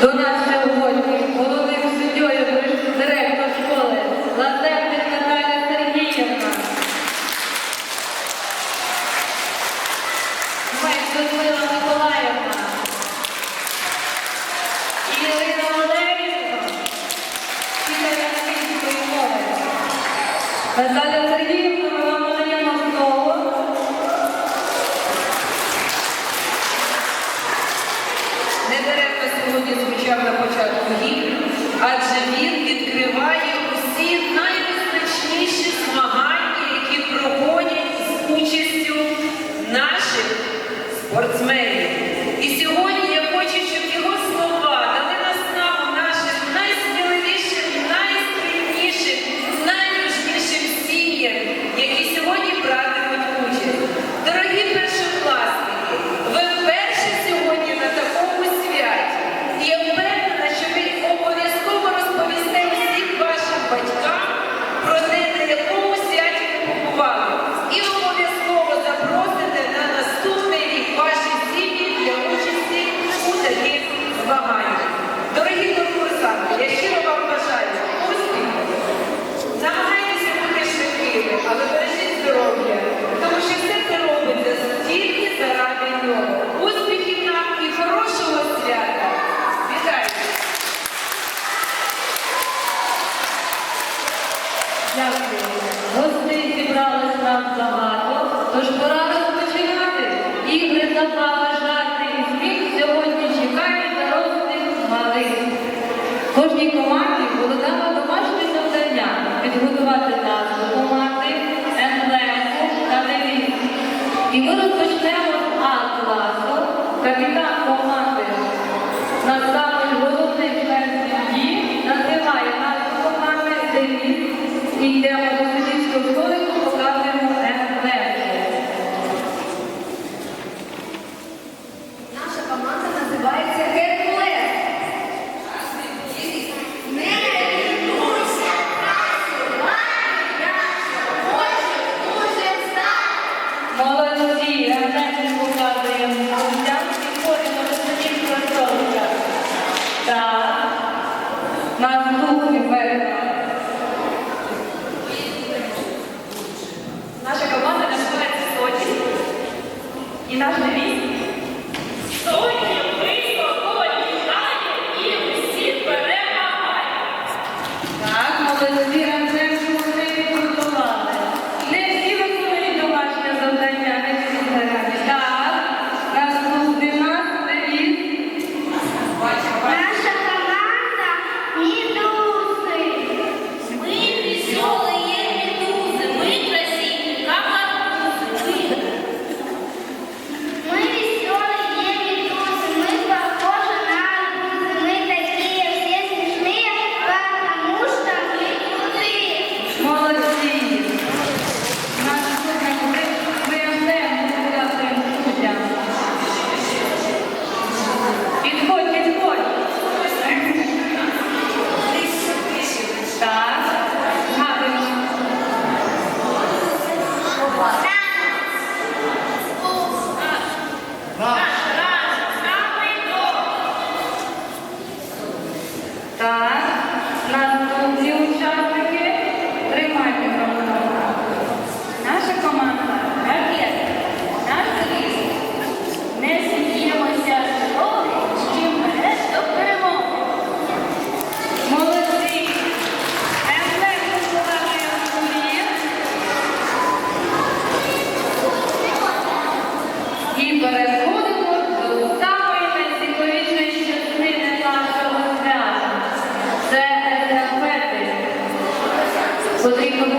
До нас сьогодні головним суддєю директор школи Лазебник Наталя Сергіївна. Мець Людмила Миколаївна. Ірина Олегівна. Віталія Київської мови. Наталя Сергіївна. педагогів, адже він відкриває усі найвизначніші змагання, які проводять з участю наших спортсменів. забажати гріх сьогодні чекає дорослих малих. Кожній команді було домашнє завдання підготувати назву команди, емблему та девіз. І ми розпочнемо А-класу, капітан команди. Насамперед головний називає назву команди девіз і йдемо. И наш девіз – стой! Rodrigo